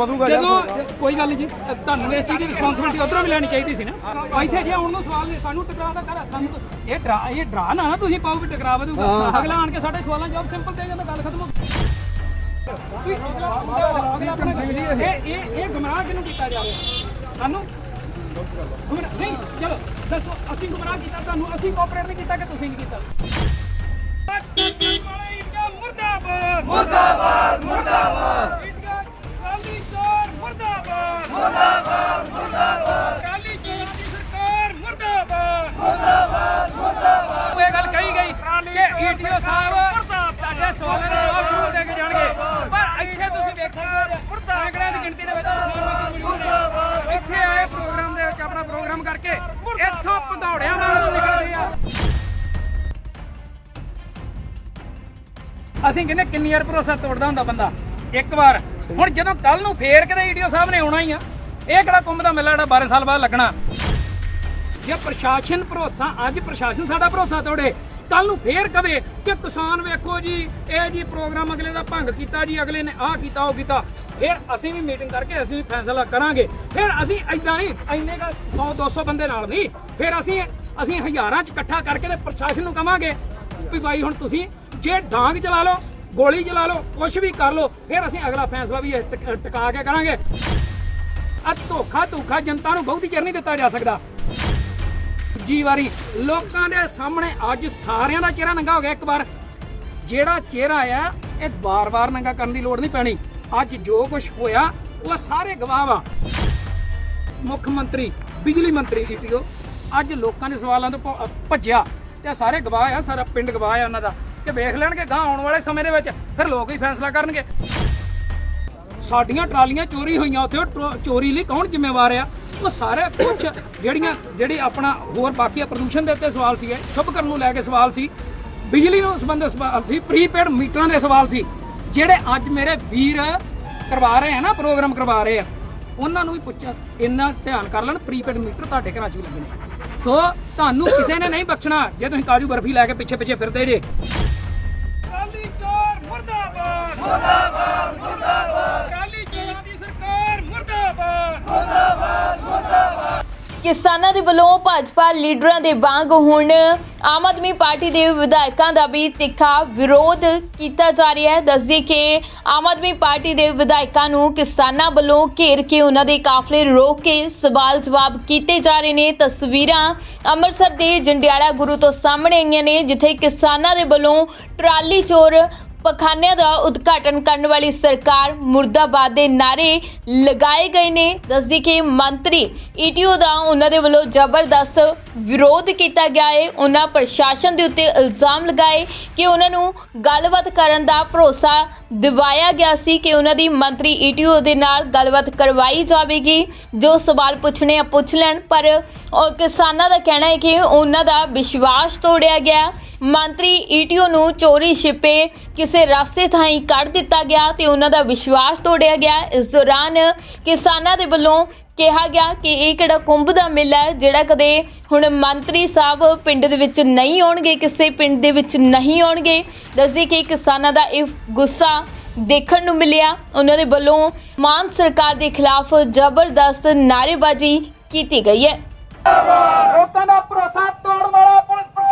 ਵਧੂਗਾ ਜਦੋਂ ਕੋਈ ਗੱਲ ਨਹੀਂ ਜੀ ਤੁਹਾਨੂੰ ਇਸ ਚੀਜ਼ ਦੀ ਰਿਸਪੌਂਸਿਬਿਲਟੀ ਉਧਰੋਂ ਵੀ ਲੈਣੀ ਚਾਹੀਦੀ ਸੀ ਨਾ। ਇੱਥੇ ਜੇ ਹੁਣ ਨੂੰ ਸਵਾਲ ਨਹੀਂ ਸਾਨੂੰ ਟਕਰਾ ਦਾ ਕਰ ਸਾਨੂੰ ਤਾਂ- ਇਹ ਡਰਾ ਇਹ ਡਰਾ ਨਾ ਨਾ ਤੁਸੀਂ ਪਾਓ ਵੀ ਟਕਰਾ ਵਧੂਗਾ। ਅਗਲਾ ਆਣ ਕੇ ਸਾਡੇ ਸਵਾਲਾਂ ਜਵਾਬ ਸਿੰਪਲ ਦੇ ਜਾਂਦਾ ਗੱਲ ਖਤਮ ਹੋ ਅਗਲਾ ਆਪਣਾ ਇਹ ਇਹ ਇਹ ਗੁੰਮਰਾਹ ਕਿਹਨੂੰ ਕੀਤਾ ਜਾਵੇ ਸਾਨੂੰ ਗੁੰਮਰਾਹ ਨਹੀਂ ਚਲੋ ਦੱਸੋ ਅਸੀਂ ਗੁੰਮਰਾਹ ਕੀਤਾ ਤੁਹਾਨੂੰ ਅਸੀਂ ਕੋਆਪਰੇਟ ਨਹੀਂ ਕੀਤਾ ਕਿ ਤੁਸੀਂ ਨਹੀਂ ਕੀਤਾ? ਮੁਰਦਾਬਾਦ! ਮੁਰਦਾਬਾਦ! ਮੁਰਦਾਬਾਦ ਕਾਲੀ ਚੋਰ ਮੁਰਦਾਬਾਦ ਮੁਰਦਾਬਾਦ ਮੁਰਦਾਬਾਦ ਕਾਲੀ ਚੋਰਾਂ ਦੀ ਸਰਕਾਰ ਮੁਰਦਾਬਾਦ ਮੁਰਦਾਬਾਦ ਮੁਰਦਾਬਾਦ ਉਹ ਇਹ ਗੱਲ ਕਹੀ ਗਈ ਕਿ ਈਟੀਓ ਸਾਹਿਬ, ਤੁਹਾਡੇ ਸਵਾਲਾਂ ਦੇ ਜਵਾਬ ਜ਼ਰੂਰ ਦੇ ਕੇ ਜਾਣਗੇ। ਪਰ ਇੱਥੇ ਤੁਸੀਂ ਦੇਖੋਗੇ ਸੈਂਕੜਿਆਂ ਦੀ ਗਿਣਤੀ ਦੇ ਵਿੱਚ ਤੁਸੀਂ ਮੌਜੂਦ ਇੱਥੇ ਆਏ ਪ੍ਰੋਗਰਾਮ ਦੇ ਵਿੱਚ ਆਪਣਾ ਪ੍ਰੋਗਰਾਮ ਕਰਕੇ ਇੱਥੋਂ ਭਦੌੜਿਆਂ ਨਾਲ ਨਿਕਲਦੇ ਆ ਅਸੀਂ ਕਹਿੰਦੇ ਕਿੰਨੀ ਵਾਰ ਭਰੋਸਾ ਤੋੜਦਾ ਹੁੰਦਾ ਬੰਦਾ? ਇੱਕ ਵਾਰ। ਹੁਣ ਜਦੋਂ ਕੱਲ ਨੂੰ ਫੇਰ ਕਿਤੇ ਈਡੀਓ ਸਾਹਿਬ ਨੇ ਆਉਣਾ ਹੀ ਆ, ਇਹ ਕਿਹੜਾ ਕੁੰਭ ਦਾ ਮੇਲਾ ਜਿਹੜਾ 12 ਸਾਲ ਬਾਅਦ ਲੱਗਣਾ? ਜੇ ਪ੍ਰਸ਼ਾਸਨ ਭਰੋਸਾ, ਅੱਜ ਪ੍ਰਸ਼ਾਸਨ ਸਾਡਾ ਭਰੋਸਾ ਤੋੜੇ ਕੱਲ ਨੂੰ ਫੇਰ ਕਵੇ ਕਿ ਕਿਸਾਨ ਵੇਖੋ ਜੀ, ਇਹ ਜੀ ਪ੍ਰੋਗਰਾਮ ਅਗਲੇ ਦਾ ਭੰਗ ਕੀਤਾ ਜੀ, ਅਗਲੇ ਨੇ ਆਹ ਕੀਤਾ, ਉਹ ਕੀਤਾ। ਫਿਰ ਅਸੀਂ ਵੀ ਮੀਟਿੰਗ ਕਰਕੇ ਅਸੀਂ ਵੀ ਫੈਸਲਾ ਕਰਾਂਗੇ। ਫਿਰ ਅਸੀਂ ਐਦਾਂ ਨਹੀਂ ਐਨੇ ਦਾ 100 200 ਬੰਦੇ ਨਾਲ ਨਹੀਂ, ਫਿਰ ਅਸੀਂ ਅਸੀਂ ਹਜ਼ਾਰਾਂ ਚ ਇਕੱਠਾ ਕਰਕੇ ਤੇ ਪ੍ਰਸ਼ਾਸਨ ਨੂੰ ਕਵਾਂਗੇ ਵੀ ਬਾਈ ਹੁਣ ਤੁਸੀਂ ਜੇ ਡਾਂਗ ਚਲਾ ਲਓ, ਗੋਲੀ ਚਲਾ ਲਓ ਕੁਝ ਵੀ ਕਰ ਲਓ, ਫਿਰ ਅਸੀਂ ਅਗਲਾ ਫੈਸਲਾ ਵੀ ਟਕ- ਟਿਕਾ ਕੇ ਕਰਾਂਗੇ। ਆ ਧੋਖਾ ਧੋਖਾ ਜਨਤਾ ਨੂੰ ਬਹੁਤੀ ਚਿਰ ਨਹੀਂ ਦਿੱਤਾ ਜਾ ਸਕਦਾ। ਜੀ ਵਾਰੀ ਲੋਕਾਂ ਦੇ ਸਾਹਮਣੇ ਅੱਜ ਸਾਰਿਆਂ ਦਾ ਚਿਹਰਾ ਨੰਗਾ ਹੋ ਗਿਆ ਇੱਕ ਵਾਰ। ਜਿਹੜਾ ਚਿਹਰਾ ਆ ਇਹ ਵਾਰ-ਵਾਰ ਨੰਗਾ ਕਰਨ ਦੀ ਲੋੜ ਨਹੀਂ ਪੈਣੀ। ਅੱਜ ਜੋ ਕੁਝ ਹੋਇਆ, ਉਹ ਸਾਰੇ ਗਵਾਹ ਵਾ। ਮੁੱਖ ਮੰਤਰੀ, ਬਿਜਲੀ ਮੰਤਰੀ ਈਟੀਓ ਅੱਜ ਲੋਕਾਂ ਦੇ ਸਵਾਲਾਂ ਤੋਂ ਭੱਜਿਆ। ਤੇ ਆਹ ਸਾਰੇ ਗਵਾਹ ਆ, ਸਾਰਾ ਪਿੰਡ ਗਵਾਹ ਆ ਉਹਨਾਂ ਦਾ। ਕਿ ਵੇਖ ਲੈਣਗੇ ਗਾਂ ਆਉਣ ਵਾਲੇ ਸਮੇਂ ਦੇ ਵਿੱਚ, ਫਿਰ ਲੋਕ ਹੀ ਫੈਸਲਾ ਕਰਨਗੇ। ਸਾਡੀਆਂ ਟਰਾਲੀਆਂ ਚੋਰੀ ਹੋਈਆਂ, ਉੱਥੇ ਉਹ ਟਰੋ- ਚੋਰੀ ਲਈ ਕੌਣ ਜ਼ਿੰਮੇਵਾਰ ਆ? ਉਹ ਸਾਰਾ ਕੁਝ ਜਿਹੜੀਆਂ, ਜਿਹੜੀ ਆਪਣਾ ਹੋਰ ਬਾਕੀ ਪ੍ਰਦੂਸ਼ਣ ਦੇ ਉੱਤੇ ਸਵਾਲ ਸੀਗੇ ਸ਼ੁਭਕਰਨ ਨੂੰ ਲੈ ਕੇ ਸਵਾਲ ਸੀ। ਬਿਜਲੀ ਨੂੰ ਸੰਬੰਧਿਤ ਸਵਾਲ ਸੀ ਪ੍ਰੀਪੇਡ ਮੀਟਰਾਂ ਦੇ ਸਵਾਲ ਸੀ। ਜਿਹੜੇ ਅੱਜ ਮੇਰੇ ਵੀਰ ਕਰਵਾ ਰਹੇ ਆ ਨਾ, ਪ੍ਰੋਗਰਾਮ ਕਰਵਾ ਰਹੇ ਆ, ਉਹਨਾਂ ਨੂੰ ਵੀ ਪੁੱਛਿਆ ਇੰਨਾ ਧਿਆਨ ਕਰ ਲੈਣ ਪ੍ਰੀਪੇਡ ਮੀਟਰ ਤੁਹਾਡੇ ਘਰਾਂ 'ਚ ਵੀ ਲੱਗਣੇ ਸੋ ਤੁਹਾਨੂੰ ਕਿਸੇ ਨੇ ਨਹੀਂ ਬਖਸ਼ਣਾ, ਜੇ ਤੁਸੀਂ ਕਾਜੂ ਬਰਫੀ ਲੈ ਕੇ ਪਿੱਛੇ ਪਿੱਛੇ ਫਿਰਦੇ ਜੇ। ਕਾਲੀ ਚੋਰ ਮੁਰਦਾਬਾਦ ਮੁਰਦਾਬਾਦ ਕਾਲੀ ਚੋਰਾਂ ਦੀ ਸਰਕਾਰ ਮੁਰਦਾਬਾਦ ਕਿਸਾਨਾਂ ਦੇ ਵੱਲੋਂ ਭਾਜਪਾ ਲੀਡਰਾਂ ਦੇ ਵਾਂਗ ਹੁਣ ਆਮ ਆਦਮੀ ਪਾਰਟੀ ਦੇ ਵਿਧਾਇਕਾਂ ਦਾ ਵੀ ਤਿੱਖਾ ਵਿਰੋਧ ਕੀਤਾ ਜਾ ਰਿਹਾ ਹੈ। ਦੱਸਦੀ ਕਿ ਆਮ ਆਦਮੀ ਪਾਰਟੀ ਦੇ ਵਿਧਾਇਕਾਂ ਨੂੰ ਕਿਸਾਨਾਂ ਵੱਲੋਂ ਘੇਰ ਕੇ ਉਹਨਾਂ ਦੇ ਕਾਫਲੇ ਰੋਕ ਕੇ ਸਵਾਲ ਜਵਾਬ ਕੀਤੇ ਜਾ ਰਹੇ ਨੇ। ਤਸਵੀਰਾਂ ਅੰਮ੍ਰਿਤਸਰ ਦੇ ਜੰਡਿਆਲਾ ਗੁਰੂ ਤੋਂ ਸਾਹਮਣੇ ਆਈਆਂ ਨੇ, ਜਿੱਥੇ ਕਿਸਾਨਾਂ ਦੇ ਵੱਲੋਂ ਟਰਾਲੀ ਚੋਰ ਪਖਾਨਿਆਂ ਦਾ ਉਦਘਾਟਨ ਕਰਨ ਵਾਲੀ ਸਰਕਾਰ ਮੁਰਦਾਬਾਦ ਦੇ ਨਾਰੇ ਲਗਾਏ ਗਏ ਨੇ। ਦੱਸਦੀ ਕਿ ਮੰਤਰੀ ਈਟੀਓ ਦਾ ਉਹਨਾਂ ਦੇ ਵੱਲੋਂ ਜ਼ਬਰਦਸਤ ਵਿਰੋਧ ਕੀਤਾ ਗਿਆ ਹੈ ਉਹਨਾਂ ਪ੍ਰਸ਼ਾਸਨ ਦੇ ਉੱਤੇ ਇਲਜ਼ਾਮ ਲਗਾਏ ਕਿ ਉਹਨਾਂ ਨੂੰ ਗੱਲਬਾਤ ਕਰਨ ਦਾ ਭਰੋਸਾ ਦਿਵਾਇਆ ਗਿਆ ਸੀ ਕਿ ਉਹਨਾਂ ਦੀ ਮੰਤਰੀ ਈਟੀਓ ਦੇ ਨਾਲ ਗੱਲਬਾਤ ਕਰਵਾਈ ਜਾਵੇਗੀ। ਜੋ ਸਵਾਲ ਪੁੱਛਣੇ ਆ ਪੁੱਛ ਲੈਣ, ਪਰ ਕਿਸਾਨਾਂ ਦਾ ਕਹਿਣਾ ਹੈ ਕਿ ਉਹਨਾਂ ਦਾ ਵਿਸ਼ਵਾਸ ਤੋੜਿਆ ਗਿਆ। ਮੰਤਰੀ ਈਟੀਓ ਨੂੰ ਚੋਰੀ ਛਿਪੇ ਕਿਸੇ ਰਸਤੇ ਥਾਈਂ ਕੱਢ ਦਿੱਤਾ ਗਿਆ ਤੇ ਉਹਨਾਂ ਦਾ ਵਿਸ਼ਵਾਸ ਤੋੜਿਆ ਗਿਆ। ਇਸ ਦੌਰਾਨ ਕਿਸਾਨਾਂ ਦੇ ਵੱਲੋਂ ਕਿਹਾ ਗਿਆ ਕਿ ਇਹ ਕਿਹੜਾ ਕੁੰਭ ਦਾ ਮੇਲਾ ਹੈ, ਜਿਹੜਾ ਕਦੇ ਹੁਣ ਮੰਤਰੀ ਸਾਹਿਬ ਪਿੰਡ ਦੇ ਵਿੱਚ ਨਹੀਂ ਆਉਣਗੇ, ਕਿਸੇ ਪਿੰਡ ਦੇ ਵਿੱਚ ਨਹੀਂ ਆਉਣਗੇ। ਦੱਸਦੇ ਕਿ ਕਿਸਾਨਾਂ ਦਾ ਇਹ ਗੁੱਸਾ ਦੇਖਣ ਨੂੰ ਮਿਲਿਆ। ਉਹਨਾਂ ਦੇ ਵੱਲੋਂ ਮਾਨ ਸਰਕਾਰ ਦੇ ਖਿਲਾਫ ਜ਼ਬਰਦਸਤ ਨਾਅਰੇਬਾਜ਼ੀ ਕੀਤੀ ਗਈ ਹੈ। ਲੋਕਾਂ ਦਾ ਭਰੋਸਾ ਤੋੜਨ ਵਾਲਾ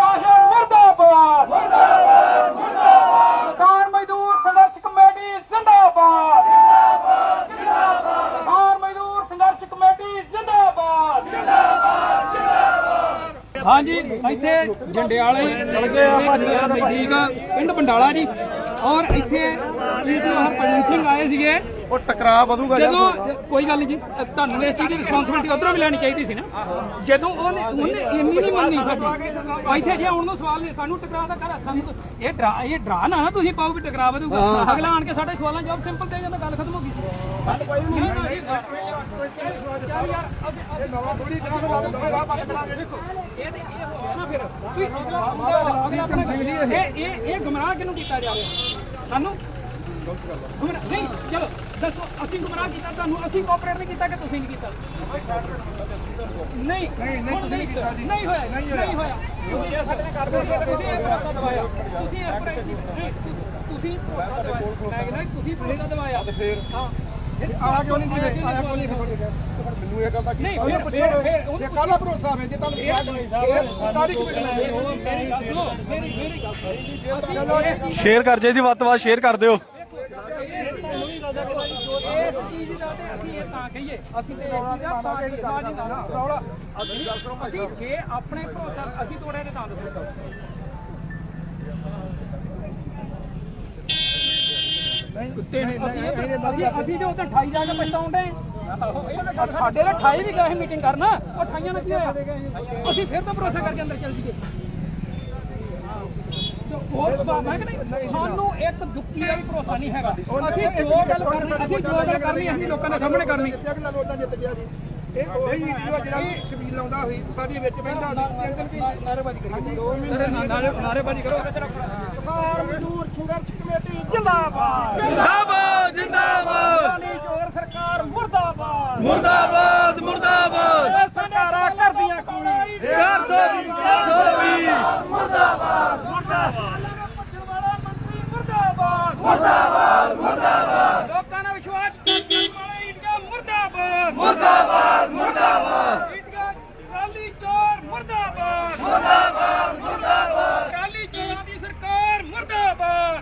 ਪੁਲਿਸ ਪ੍ਰਸ਼ਾਸਨ ਮੁਰਦਾਬਾਦ। ਮੁਰਦਾਬਾਦ ਮੁਰਦਾਬਾਦ। ਕਿਸਾਨ ਮਜ਼ਦੂਰ ਸੰਘਰਸ਼ ਕਮੇਟੀ ਜ਼ਿੰਦਾਬਾਦ। ਜ਼ਿੰਦਾਬਾਦ। ਜ਼ਿੰਦਾਬਾਦ ਕਿਸਾਨ ਮਜ਼ਦੂਰ ਸੰਘਰਸ਼ ਕਮੇਟੀ ਜ਼ਿੰਦਾਬਾਦ। ਜ਼ਿੰਦਾਬਾਦ ਜ਼ਿੰਦਾਬਾਦ ਹਾਂਜੀ ਇੱਥੇ ਜੰਡਿਆਲੇ ਲੜਕੇ ਆ ਨਜ਼ਦੀਕ ਪਿੰਡ ਬੰਡਾਲਾ ਜੀ। ਔਰ ਇੱਥੇ ਈਟੀਓ ਹਰਪਜਨ ਸਿੰਘ ਆਏ ਸੀਗੇ। ਉਹ ਟਕਰਾ ਵਧੂਗਾ ਜਾਂ ਜਦੋਂ ਕੋਈ ਗੱਲ ਨਹੀਂ ਜੀ ਤੁਹਾਨੂੰ ਇਸ ਚੀਜ਼ ਦੀ ਰਿਸਪੌਂਸਿਬਿਲਟੀ ਉਧਰੋਂ ਵੀ ਲੈਣੀ ਚਾਹੀਦੀ ਸੀ ਨਾ। ਜਦੋਂ ਉਹਨੇ ਉਹਨੇ ਇੰਨੀ ਨਹੀਂ ਮੰਨੀ ਸਾਡੀ। ਇੱਥੇ ਜੇ ਹੁਣ ਨੂੰ ਸਵਾਲ ਨਹੀਂ ਸਾਨੂੰ ਟਕਰਾ ਦਾ ਕਰ ਸਾਨੂੰ ਤਾਂ- ਇਹ ਡਰਾ ਇਹ ਡਰਾ ਨਾ ਨਾ ਤੁਸੀਂ ਪਾਓ ਵੀ ਟਕਰਾ ਵਧੂਗਾ। ਅਗਲਾ ਆਣ ਕੇ ਸਾਡੇ ਸਵਾਲਾਂ ਜਵਾਬ ਸਿੰਪਲ ਦੇ ਜਾਂਦਾ ਗੱਲ ਖਤਮ ਹੋ ਗਈ। ਗੱਲ ਕੋਈ ਨਹੀਂ ਨਾ ਇਹ ਚੱਲ ਯਾਰ ਨਵਾਂ ਥੋੜੀ ਇਹ ਤੇ ਇਹ ਹੋ ਗਿਆ ਨਾ ਫਿਰ। ਵੀ ਅਗਲਾ ਅਗਲਾ ਆਪਣਾ ਇਹ ਇਹ ਇਹ ਗੁੰਮਰਾਹ ਕਿਹਨੂੰ ਕੀਤਾ ਜਾਵੇ? ਸਾਨੂੰ ਗੁੰਮਰਾਹ ਨਹੀਂ ਚਲੋ। ਦੱਸੋ ਅਸੀਂ ਗੁੰਮਰਾਹ ਕੀਤਾ ਤੁਹਾਨੂੰ ਅਸੀਂ ਕੋਆਪਰੇਟ ਨਹੀਂ ਕੀਤਾ ਕਿ ਤੁਸੀਂ ਨਹੀਂ ਕੀਤਾ? ਨਹੀਂ ਹੁਣ ਨਹੀਂ ਨਹੀਂ ਹੋਇਆ ਨਹੀਂ ਹੋਇਆ। ਤੁਸੀਂ ਇਹ ਸਾਡੇ ਨਾਲ ਕਰਦੇ ਹੋ ਤੁਸੀਂ ਇਹ ਭਰੋਸਾ ਦਵਾਇਆ। ਤੁਸੀਂ ਇਹ ਭਰੋਸਾ- ਨਹੀਂ, ਤੁਸੀਂ- ਤੁਸੀਂ ਭਰੋਸਾ ਦਵਾਇਆ। ਨਹੀਂ ਨਹੀਂ ਤੁਸੀਂ ਭਰੋਸਾ ਦਵਾਇਆ। ਹਾਂ। ਆਇਆ ਕਿਉਂ ਨਹੀਂ ਦਿਵੇ ਆਇਆ ਕਿਉਂ ਨਹੀਂ ਮੈਨੂੰ ਇਹ ਗੱਲ ਦਾ ਨਹੀਂ, ਕੀਤਾ ਫਿਰ- ਪੁੱਛੋ। ਫਿਰ- ਫਿਰ ਉਹ- ਇਹ ਕਾਹਦਾ ਭਰੋਸਾ ਵੇ? ਜੇ ਤੁਹਾਨੂੰ ਵਿਆਹ ਨਹੀਂ। ਸਰਕਾਰੀ ਕਮੇਟੀ ਮੇਰੀ ਗੱਲ ਸੁਣੋ ਮੇਰੀ ਮੇਰੀ ਗੱਲ ਸੁਣੋ। ਅਸੀਂ ਇਹ ਚੀਜ਼ ਸ਼ੇਅਰ ਕਰ ਜੇ ਦੀ ਵੱਧ ਤੋਂ ਵੱਧ ਸ਼ੇਅਰ ਕਰ ਦਿਓ। ਇਸ ਚੀਜ਼ ਦਾ ਤੇ ਅਸੀਂ ਇਹ ਤਾਂ ਕਹੀਏ ਅਸੀਂ ਤੇ ਇਹ ਚੀਜ਼ ਦਾ ਬਾਜੀ ਬਾਜੀ ਦਾ ਰੌਲਾ। ਅਸੀਂ ਅਸੀਂ ਜੇ ਆਪਣੇ ਭਰੋਸਾ ਅਸੀਂ ਤੋੜਿਆ ਤੇ ਤਾਂ ਦੱਸੋ। ਕੁੱਤੇ ਅਸੀਂ ਅਸੀਂ ਤੇ ਉਧਰ 28 ਜਾ ਕੇ ਪਛਤਾਉਂਦੇ ਸਾਡੇ ਨਾਲ 28 ਵੀ ਗਏ ਮੀਟਿੰਗ ਕਰਨ। ਉਹ 28 ਨਾਲ ਕੀ ਹੋਇਆ? ਅਸੀਂ ਫਿਰ ਤਾਂ ਭਰੋਸਾ ਕਰਕੇ ਅੰਦਰ ਚੱਲ ਜੀਏ ਹੋਰ ਬਾਬਾ ਹੈ ਕਿ ਨਹੀਂ? ਸਾਨੂੰ ਇੱਕ ਦੁੱਕੀ ਦਾ ਵੀ ਭਰੋਸਾ ਨਹੀਂ ਹੈਗਾ। ਅਸੀਂ ਜੋ ਗੱਲ ਕਰਨੀ ਅਸੀਂ ਜੋ ਗੱਲ ਕਰਨੀ ਅਸੀਂ ਲੋਕਾਂ ਦੇ ਸਾਹਮਣੇ ਕਰਨੀ। ਕਿ ਲੋਕਾਂ ਜਿੱਤ ਗਿਆ ਜੀ। ਇਹ ਉਹੀ ਵੀਡੀਓ ਜਿਹੜਾ ਸ਼ਬੀਲ ਲਾਉਂਦਾ ਸੀ ਸਾਡੀ ਵਿੱਚ ਬੈਠਾ ਸੀ ਕਹਿੰਦੇ ਵੀ ਨਾਰੇਬਾਜ਼ੀ ਕਰੀ। ਦੋ ਮਿੰਟ। ਨਾਰੇਬਾਜ਼ੀ ਕਰੋ। ਕਿਸਾਨ ਮਜ਼ਦੂਰ ਸੰਘਰਸ਼ ਕਮੇਟੀ ਜਿੰਦਾਬਾਦ। ਜਿੰਦਾਬਾਦ ਜਿੰਦਾਬਾਦ। ਜੋਰ ਸਰਕਾਰ ਮੁਰਦਾਬਾਦ। ਮੁਰਦਾਬਾਦ ਮੁਰਦਾਬਾਦ। ਸਰਕਾਰਾਂ ਕਰਦੀਆਂ ਕੀ? 420 420 ਮੁਰਦਾਬਾਦ ਮੰਤਰੀ ਮੁਰਦਾਬਾਦ ਮੁਰਦਾਬਾਦ। ਮੁਰਦਾਬਾਦ ਲੋਕਾਂ ਦਾ ਵਿਸ਼ਵਾਸ ਕਰਨ ਵਾਲੇ ਇੰਡੀਆ ਮੁਰਦਾਬਾਦ। ਮੁਰਦਾਬਾਦ ਮੁਰਦਾਬਾਦ। ਇੰਡੀਆ ਕਾਲੀ ਚੋਰ ਮੁਰਦਾਬਾਦ। ਮੁਰਦਾਬਾਦ ਮੁਰਦਾਬਾਦ। ਕਾਲੀ ਚੋਰਾਂ ਦੀ ਸਰਕਾਰ ਮੁਰਦਾਬਾਦ।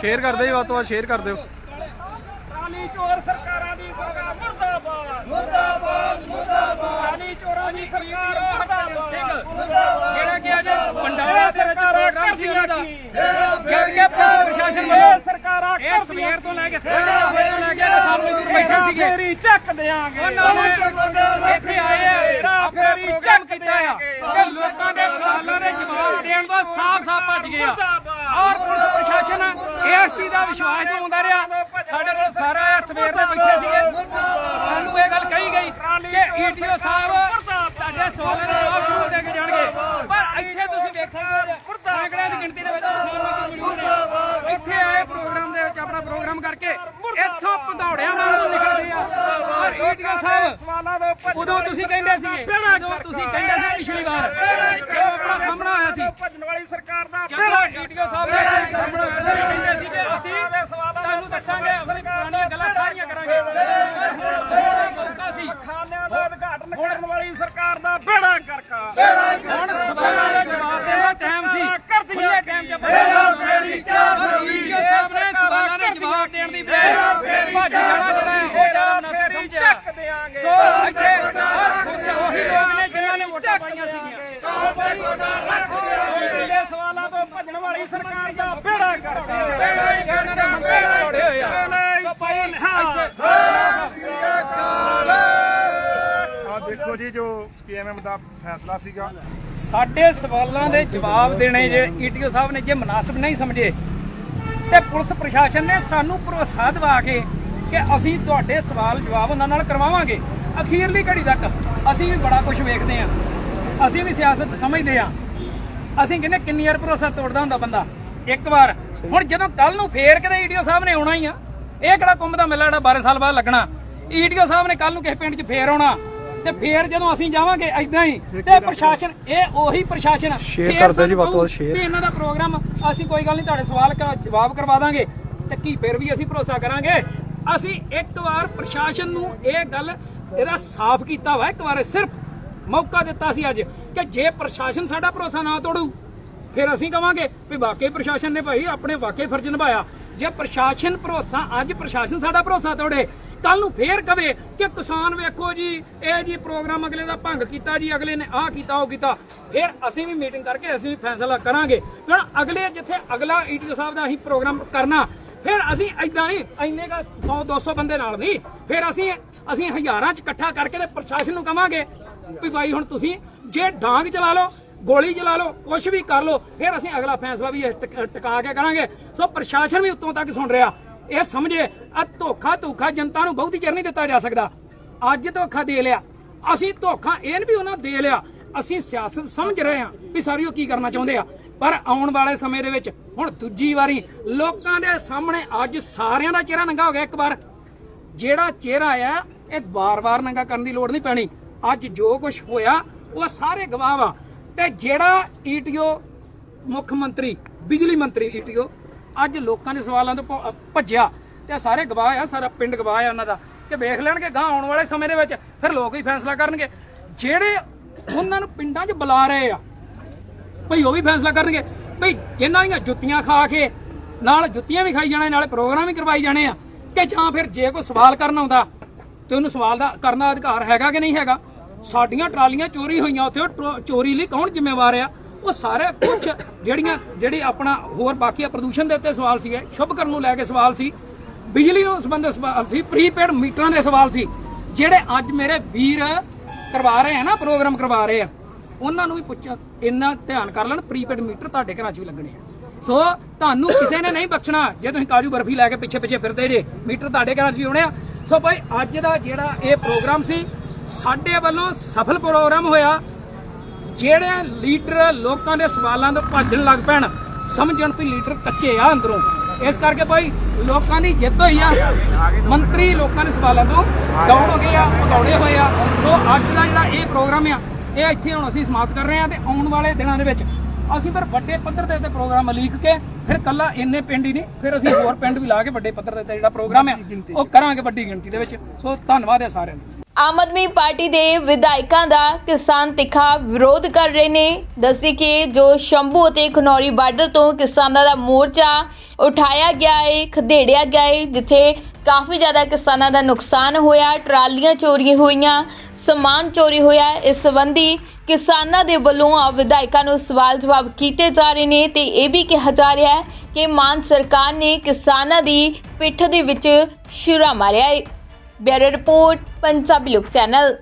ਸ਼ੇਅਰ ਕਰ ਦਿਓ ਵੱਧ ਤੋਂ ਵੱਧ ਸ਼ੇਅਰ ਕਰ ਦਿਓ। ਕਾਲੀ ਚੋਰ ਸਰਕਾਰਾਂ ਦੀ ਸਰਕਾਰ ਮੁਰਦਾਬਾਦ। ਮੁਰਦਾਬਾਦ ਮੁਰਦਾਬਾਦ। ਕਾਲੀ ਚੋਰਾਂ ਦੀ ਸਰਕਾਰ ਮੁਰਦਾਬਾਦ। ਸਿੰਘ ਜਿਹੜਾ ਕਿ ਅੱਜ ਪੰਡਾਲਾ ਦੇ ਵਿੱਚ ਪ੍ਰੋਗਰਾਮ ਸੀ ਉਹਨਾਂ ਦਾ ਜਦ ਕਿ ਪ੍ਰਸ਼ਾਸਨ ਵੱਲੋਂ ਸਰਕਾਰਾਂ ਇਹ ਸਵੇਰ ਤੋਂ ਲੈ ਕੇ ਸਾਢੇ ਵਜੇ ਤੋਂ ਲੈ ਕੇ ਸਾਹਮਣੇ ਦੂਰ ਬੈਠੇ ਸੀਗੇ। ਫੇਰੀ ਚੱਕ ਦੇਾਂਗੇ ਇੱਥੇ ਆਏ ਆ ਆਪਣਾ ਪ੍ਰੋਗਰਾਮ ਕੀਤਾ ਆ ਤੇ ਲੋਕਾਂ ਦੇ ਸਵਾਲਾਂ ਦੇ ਜਵਾਬ ਦੇਣ ਤੋਂ ਸਾਫ਼-ਸਾਫ਼ ਭੱਜ ਗਏ ਆ। ਔਰ ਪੁਲਿਸ ਪ੍ਰਸ਼ਾਸਨ ਇਸ ਚੀਜ਼ ਦਾ ਵਿਸ਼ਵਾਸ ਦਿਵਾਉਂਦਾ ਰਿਹਾ। ਸਾਡੇ ਕੋਲ ਸਾਰਾ ਸਵੇਰ ਦੇ ਬੈਠੇ ਸੀਗੇ। ਸਾਨੂੰ ਇਹ ਗੱਲ ਕਹੀ ਗਈ ਕਿ ਈਟੀਓ ਸਾਹਿਬ ਤੁਹਾਡੇ ਸਵਾਲਾਂ ਦੇ ਜਵਾਬ ਜ਼ਰੂਰ ਦੇ ਕੇ ਜਾਣਗੇ ਪਰ ਇੱਥੇ ਤੁਸੀਂ ਦੇਖ ਸਕਦੇ ਹੋ ਸੈਂਕੜਿਆਂ ਦੀ ਗਿਣਤੀ ਦੇ ਵਿੱਚ ਕਿਸਾਨ ਮਜ਼ਦੂਰ ਮੌਜੂਦ ਨੇ ਇੱਥੇ ਆਏ ਪ੍ਰੋਗਰਾਮ ਦੇ ਵਿੱਚ ਆਪਣਾ ਕਰਕੇ ਇੱਥੋਂ ਭਦੌੜਿਆਂ ਨਾਲ ਨਿਕਲਦੇ ਆ। ਪਰ ਈਟੀਓ ਸਾਹਿਬ ਉਦੋਂ ਤੁਸੀਂ ਕਹਿੰਦੇ ਸੀਗੇ ਉਦੋਂ ਤੁਸੀਂ ਕਹਿੰਦੇ ਸੀ ਪਿਛਲੀ ਵਾਰ। ਜਦੋਂ ਆਪਣਾ ਸਾਹਮਣਾ ਆਇਆ ਸੀ। ਭੱਜਣ ਵਾਲੀ ਸਰਕਾਰ ਦਾ ਈਟੀਓ ਸਾਹਿਬ ਦੇ ਸਾਹਮਣਾ ਆਇਆ ਸੀ ਕਹਿੰਦੇ ਸੀ ਕਿ ਅਸੀਂ ਤੁਹਾਨੂੰ ਦੱਸਾਂਗੇ ਅਸੀਂ ਪੁਰਾਣੀਆਂ ਗੱਲਾਂ ਸਾਰੀਆਂ ਕਰਾਂਗੇ ਪਰ ਹੁਣ ਹੁਣ ਮੌਕਾ ਸੀ ਖਾਨਿਆਂ ਦਾ ਉਦਘਾਟਨ ਕਰਨ ਵਾਲੀ ਸਰਕਾਰ ਦਾ ਬੇੜਾ ਕਰਕਾ ਹੁਣ ਸਵਾਲਾਂ ਦਾ ਜਵਾਬ ਦੇਣ ਦਾ ਟਾਈਮ ਸੀ ਖੁੱਲੇ ਟਾਈਮ 'ਚ ਆਪਾਂ ਈਟੀਓ ਸਾਹਿਬ ਨੇ ਸਵਾਲਾਂ ਦੇ ਜਵਾਬ ਦੇਣ ਦੀ ਬਜਾਏ ਭੱਜ ਜਾਣਾ ਜਿਹੜਾ ਹੈ, ਉਹ ਜ਼ਿਆਦਾ ਮੁਨਾਸਿਬ ਸਮਝਿਆ ਸੋ ਇੱਥੇ ਹਰ ਉਹੀ ਲੋਕ ਨੇ ਜਿਨ੍ਹਾਂ ਨੇ ਵੋਟਾਂ ਪਾਈਆਂ ਸੀਗੀਆਂ ਦੇ ਸਵਾਲਾਂ ਤੋਂ ਭੱਜਣ ਵਾਲੀ ਸਰਕਾਰ ਦਾ ਬੇੜਾ ਦੇਖੋ ਜੀ ਜੋ ਪੀਐਮਐਮ ਦਾ ਫੈਸਲਾ ਸੀਗਾ। ਸਾਡੇ ਸਵਾਲਾਂ ਦੇ ਜਵਾਬ ਦੇਣੇ ਜੇ ਈਟੀਓ ਸਾਹਿਬ ਨੇ ਜੇ ਮੁਨਾਸਬ ਨਹੀਂ ਸਮਝੇ ਤੇ ਪੁਲਿਸ ਪ੍ਰਸ਼ਾਸਨ ਨੇ ਸਾਨੂੰ ਭਰੋਸਾ ਦਿਵਾ ਕੇ ਕਿ ਅਸੀਂ ਤੁਹਾਡੇ ਸਵਾਲ ਜਵਾਬ ਉਹਨਾਂ ਨਾਲ ਕਰਵਾਵਾਂਗੇ। ਅਖੀਰਲੀ ਘੜੀ ਤੱਕ ਅਸੀਂ ਵੀ ਬੜਾ ਕੁਝ ਵੇਖਦੇ ਆ ਅਸੀਂ ਵੀ ਸਿਆਸਤ ਸਮਝਦੇ ਆ ਅਸੀਂ ਕਹਿੰਦੇ ਕਿੰਨੀ ਵਾਰ ਭਰੋਸਾ ਤੋੜਦਾ ਹੁੰਦਾ ਬੰਦਾ? ਇੱਕ ਵਾਰ। ਹੁਣ ਜਦੋਂ ਕੱਲ ਨੂੰ ਫੇਰ ਕਿਤੇ ਈਟੀਓ ਸਾਹਿਬ ਨੇ ਆਉਣਾ ਹੀ ਆ ਇਹ ਕਿਹੜਾ ਕੁੰਭ ਦਾ ਮੇਲਾ ਜਿਹੜਾ 12 ਸਾਲ ਬਾਅਦ ਲੱਗਣਾ? ਈਟੀਓ ਸਾਹਿਬ ਨੇ ਕੱਲ ਨੂੰ ਕਿਸੇ ਪਿੰਡ 'ਚ ਫੇਰ ਆਉਣਾ। ਤੇ ਫੇਰ ਜਦੋਂ ਅਸੀਂ ਜਾਵਾਂਗੇ ਐਦਾਂ ਹੀ ਤੇ ਪ੍ਰਸ਼ਾਸਨ ਇਹ ਉਹੀ ਪ੍ਰਸ਼ਾਸਨ Share ਫੇਰ ਕਰ ਦਿਓ ਜੀ ਸਾਨੂੰ ਵੱਧ ਤੋਂ ਵੱਧ ਕਹੂ share। ਵੀ ਇਹਨਾਂ ਦਾ ਪ੍ਰੋਗਰਾਮ ਅਸੀਂ ਕੋਈ ਗੱਲ ਨਹੀਂ ਤੁਹਾਡੇ ਸਵਾਲ ਕਰਾ ਜਵਾਬ ਕਰਵਾ ਦਾਂਗੇ। ਤੇ ਕੀ ਫਿਰ ਵੀ ਅਸੀਂ ਭਰੋਸਾ ਕਰਾਂਗੇ? ਅਸੀਂ ਇੱਕ ਵਾਰ ਪ੍ਰਸ਼ਾਸਨ ਨੂੰ ਇਹ ਗੱਲ ਇਹਦਾ ਸਾਫ਼ ਕੀਤਾ ਵਾ ਇੱਕ ਵਾਰ ਸਿਰਫ ਮੌਕਾ ਦਿੱਤਾ ਸੀ ਅੱਜ। ਕਿ ਜੇ ਪ੍ਰਸ਼ਾਸਨ ਸਾਡਾ ਭਰੋਸਾ ਨਾ ਤੋੜੂ, ਫਿਰ ਅਸੀਂ ਕਵਾਂਗੇ ਵੀ ਵਾਕਈ ਪ੍ਰਸ਼ਾਸਨ ਨੇ ਭਾਈ ਆਪਣੇ ਵਾਕਈ ਫਰਜ਼ ਨਿਭਾਇਆ। ਜੇ ਪ੍ਰਸ਼ਾਸਨ ਭਰੋਸਾ, ਅੱਜ ਪ੍ਰਸ਼ਾਸਨ ਸਾਡਾ ਭਰੋਸਾ ਤੋੜੇ ਕੱਲ ਨੂੰ ਫੇਰ ਕਵੇ ਕਿ ਕਿਸਾਨ ਵੇਖੋ ਜੀ, ਇਹ ਜੀ ਪ੍ਰੋਗਰਾਮ ਅਗਲੇ ਦਾ ਭੰਗ ਕੀਤਾ ਜੀ, ਅਗਲੇ ਨੇ ਆਹ ਕੀਤਾ, ਉਹ ਕੀਤਾ, ਫਿਰ ਅਸੀਂ ਵੀ ਮੀਟਿੰਗ ਕਰਕੇ ਅਸੀਂ ਵੀ ਫੈਸਲਾ ਕਰਾਂਗੇ। ਹੁਣ ਅਗਲੇ ਜਿੱਥੇ ਅਗਲਾ ਈਟੀਓ ਸਾਹਿਬ ਦਾ ਅਸੀਂ ਪ੍ਰੋਗਰਾਮ ਕਰਨਾ, ਫਿਰ ਅਸੀਂ ਐਦਾਂ ਹੀ ਇੰਨੇ ਦਾ 100 200 ਬੰਦੇ ਨਾਲ ਨਹੀਂ ਫਿਰ ਅਸੀਂ ਅਸੀਂ ਹਜ਼ਾਰਾਂ ਚ ਇਕੱਠਾ ਕਰਕੇ ਤੇ ਪ੍ਰਸ਼ਾਸਨ ਨੂੰ ਕਵਾਂਗੇ ਵੀ ਭਾਈ ਹੁਣ ਤੁਸੀਂ ਜੇ ਡਾਂਗ ਚਲਾ ਲਓ, ਗੋਲੀ ਚਲਾ ਲਓ ਕੁਝ ਵੀ ਕਰ ਲਓ, ਫਿਰ ਅਸੀਂ ਅਗਲਾ ਫੈਸਲਾ ਵੀ ਟਿਕਾ ਕੇ ਕਰਾਂਗੇ। ਸੋ ਪ੍ਰਸ਼ਾਸਨ ਵੀ ਉੱਤੋਂ ਤੱਕ ਸੁਣ ਰਿਹਾ। ਇਹ ਸਮਝੇ, ਆ ਧੋਖਾ ਧੋਖਾ ਜਨਤਾ ਨੂੰ ਬਹੁਤੀ ਚਿਰ ਨਹੀਂ ਦਿੱਤਾ ਜਾ ਸਕਦਾ। ਅੱਜ ਧੋਖਾ ਦੇ ਲਿਆ। ਅਸੀਂ ਧੋਖਾ ਇਹ ਵੀ ਉਹਨਾਂ ਦੇ ਲਿਆ। ਅਸੀਂ ਸਿਆਸਤ ਸਮਝ ਰਹੇ ਹਾਂ ਵੀ ਸਾਰੀ ਉਹ ਕੀ ਕਰਨਾ ਚਾਹੁੰਦੇ ਆ। ਪਰ ਆਉਣ ਵਾਲੇ ਸਮੇਂ ਦੇ ਵਿੱਚ ਹੁਣ ਦੂਜੀ ਵਾਰੀ ਲੋਕਾਂ ਦੇ ਸਾਹਮਣੇ ਅੱਜ ਸਾਰਿਆਂ ਦਾ ਚਿਹਰਾ ਨੰਗਾ ਹੋ ਗਿਆ ਇੱਕ ਵਾਰ। ਜਿਹੜਾ ਚਿਹਰਾ ਆ, ਇਹ ਵਾਰ-ਵਾਰ ਨੰਗਾ ਕਰਨ ਦੀ ਲੋੜ ਨਹੀਂ ਪੈਣੀ। ਅੱਜ ਜੋ ਕੁਝ ਹੋਇਆ, ਉਹ ਸਾਰੇ ਗਵਾਹ ਵਾ। ਤੇ ਜਿਹੜਾ ਈਟੀਓ ਮੁੱਖ ਮੰਤਰੀ, ਬਿਜਲੀ ਮੰਤਰੀ ਈਟੀਓ ਅੱਜ ਲੋਕਾਂ ਦੇ ਸਵਾਲਾਂ ਤੋਂ ਭੱਜਿਆ। ਤੇ ਸਾਰੇ ਗਵਾਹ ਆ, ਸਾਰਾ ਪਿੰਡ ਗਵਾਹ ਆ ਉਹਨਾਂ ਦਾ। ਕਿ ਵੇਖ ਲੈਣਗੇ ਗਾਂ ਆਉਣ ਵਾਲੇ ਸਮੇਂ ਦੇ ਵਿੱਚ, ਫਿਰ ਲੋਕ ਹੀ ਫੈਸਲਾ ਕਰਨਗੇ। ਜਿਹੜੇ ਉਹਨਾਂ ਨੂੰ ਪਿੰਡਾਂ 'ਚ ਬੁਲਾ ਰਹੇ ਆ, ਭਈ ਉਹ ਵੀ ਫੈਸਲਾ ਕਰਨਗੇ। ਭਈ ਜਿਨ੍ਹਾਂ ਦੀਆਂ ਜੁੱਤੀਆਂ ਖਾ ਕੇ, ਨਾਲ ਜੁੱਤੀਆਂ ਵੀ ਖਾਈ ਜਾਣੇ, ਨਾਲੇ ਪ੍ਰੋਗਰਾਮ ਵੀ ਕਰਵਾਈ ਜਾਣੇ ਆ, ਕਿ ਜਾਂ ਫਿਰ ਜੇ ਕੋਈ ਸਵਾਲ ਕਰਨ ਆਉਂਦਾ ਤੇ ਉਹਨੂੰ ਸਵਾਲ ਦਾ ਕਰਨ ਦਾ ਅਧਿਕਾਰ ਹੈਗਾ ਕਿ ਨਹੀਂ ਹੈਗਾ? ਸਾਡੀਆਂ ਟਰਾਲੀਆਂ ਚੋਰੀ ਹੋਈਆਂ, ਉੱਥੇ ਚੋਰੀ ਲਈ ਕੌਣ ਜ਼ਿੰਮੇਵਾਰ ਆ? ਉਹ ਸਾਰੇ ਕੁਝ ਜਿਹੜੀਆਂ, ਜਿਹੜੀ ਆਪਣਾ ਹੋਰ ਬਾਕੀ ਪ੍ਰਦੂਸ਼ਣ ਦੇ ਉੱਤੇ ਸਵਾਲ ਸੀਗੇ, ਸ਼ੁਭ ਕਰਨ ਨੂੰ ਲੈ ਕੇ ਸਵਾਲ ਸੀ। ਬਿਜਲੀ ਨੂੰ ਸੰਬੰਧਿਤ ਸਵਾਲ ਸੀ ਪ੍ਰੀਪੇਡ ਮੀਟਰਾਂ ਦੇ ਸਵਾਲ ਸੀ। ਜਿਹੜੇ ਅੱਜ ਮੇਰੇ ਵੀਰ ਕਰਵਾ ਰਹੇ ਆ ਨਾ, ਪ੍ਰੋਗਰਾਮ ਕਰਵਾ ਰਹੇ ਆ, ਉਹਨਾਂ ਨੂੰ ਵੀ ਪੁੱਛ ਇੰਨਾ ਧਿਆਨ ਕਰ ਲੈਣ ਪ੍ਰੀਪੇਡ ਮੀਟਰ ਤੁਹਾਡੇ ਘਰਾਂ 'ਚ ਵੀ ਲੱਗਣੇ ਆ। ਸੋ ਤੁਹਾਨੂੰ ਕਿਸੇ ਨੇ ਨਹੀਂ ਬਖਸ਼ਣਾ ਜੇ ਤੁਸੀਂ ਕਾਜੂ ਬਰਫੀ ਲੈ ਕੇ ਪਿੱਛੇ ਪਿੱਛੇ ਫਿਰਦੇ ਜੇ। ਮੀਟਰ ਤੁਹਾਡੇ ਘਰਾਂ 'ਚ ਵੀ ਹੋਣੇ ਆ। ਸੋ ਭਾਈ, ਅੱਜ ਦਾ ਜਿਹੜਾ ਇਹ ਪ੍ਰੋਗਰਾਮ ਸੀ, ਸਾਡੇ ਵੱਲੋਂ ਸਫਲ ਪ੍ਰੋਗਰਾਮ ਹੋਇਆ। ਜਿਹੜੇ ਲੀਡਰ ਲੋਕਾਂ ਦੇ ਸਵਾਲਾਂ ਤੋਂ ਭੱਜਣ ਲੱਗ ਪੈਣ, ਸਮਝਣ ਵੀ ਲੀਡਰ ਕੱਚੇ ਆ ਅੰਦਰੋਂ। ਇਸ ਕਰਕੇ ਭਾਈ, ਲੋਕਾਂ ਦੀ ਜਿੱਤ ਹੋਈ ਆ। ਮੰਤਰੀ ਲੋਕਾਂ ਦੇ ਸਵਾਲਾਂ ਤੋਂ ਡਾਊਨ ਹੋ ਗਏ ਆ, ਭਗੌੜੇ ਹੋਏ ਆ। ਸੋ ਅੱਜ ਦਾ ਜਿਹੜਾ ਇਹ ਪ੍ਰੋਗਰਾਮ ਆ, ਇਹ ਇੱਥੇ ਹੁਣ ਅਸੀਂ ਸਮਾਪਤ ਕਰ ਰਹੇ ਆ ਤੇ ਆਉਣ ਵਾਲੇ ਦਿਨਾਂ ਦੇ ਵਿੱਚ ਅਸੀਂ ਫਿਰ ਵੱਡੇ ਪੱਧਰ ਦੇ ਉੱਤੇ ਪ੍ਰੋਗਰਾਮ ਲੀਕ ਕੇ ਫਿਰ ਕੱਲਾ ਇੰਨੇ ਪਿੰਡ ਹੀ ਨਹੀਂ ਫਿਰ ਅਸੀਂ ਹੋਰ ਪਿੰਡ ਵੀ ਲਾ ਕੇ ਵੱਡੇ ਪੱਧਰ ਦੇ ਉੱਤੇ ਜਿਹੜਾ ਪ੍ਰੋਗਰਾਮ ਆ ਉਹ ਕਰਾਂਗੇ ਵੱਡੀ ਗਿਣਤੀ ਦੇ ਵਿੱਚ। ਸੋ ਧੰਨਵਾਦ ਹੈ ਸਾਰਿਆਂ ਦਾ। ਆਮ ਆਦਮੀ ਪਾਰਟੀ ਦੇ ਵਿਧਾਇਕਾਂ ਦਾ ਕਿਸਾਨ ਤਿੱਖਾ ਵਿਰੋਧ ਕਰ ਰਹੇ ਨੇ। ਦੱਸੀ ਕਿ ਜੋ ਸ਼ੰਭੂ ਅਤੇ ਖਨੌਰੀ ਬਾਰਡਰ ਤੋਂ ਕਿਸਾਨਾਂ ਦਾ ਮੋਰਚਾ ਉਠਾਇਆ ਗਿਆ ਹੈ ਖਦੇੜਿਆ ਗਿਆ ਹੈ ਜਿੱਥੇ ਕਾਫੀ ਜ਼ਿਆਦਾ ਕਿਸਾਨਾਂ ਦਾ ਨੁਕਸਾਨ ਹੋਇਆ ਟਰਾਲੀਆਂ ਚੋਰੀ ਹੋਈਆਂ ਸਮਾਨ ਚੋਰੀ ਹੋਇਆ। ਇਸ ਸੰਬੰਧੀ ਕਿਸਾਨਾਂ ਦੇ ਵੱਲੋਂ ਆ ਵਿਧਾਇਕਾਂ ਨੂੰ ਸਵਾਲ ਜਵਾਬ ਕੀਤੇ ਜਾ ਰਹੇ ਨੇ ਤੇ ਇਹ ਵੀ ਕਿਹਾ ਜਾ ਰਿਹਾ ਹੈ ਕਿ ਮਾਨ ਸਰਕਾਰ ਨੇ ਕਿਸਾਨਾਂ ਦੀ ਪਿੱਠ ਦੇ ਵਿੱਚ ਛੁਰਾ ਮਾਰਿਆ ਹੈ। ਬਿਊਰੋ ਰਿਪੋਰਟ, ਪੰਜਾਬੀ ਲੋਕ ਚੈਨਲ।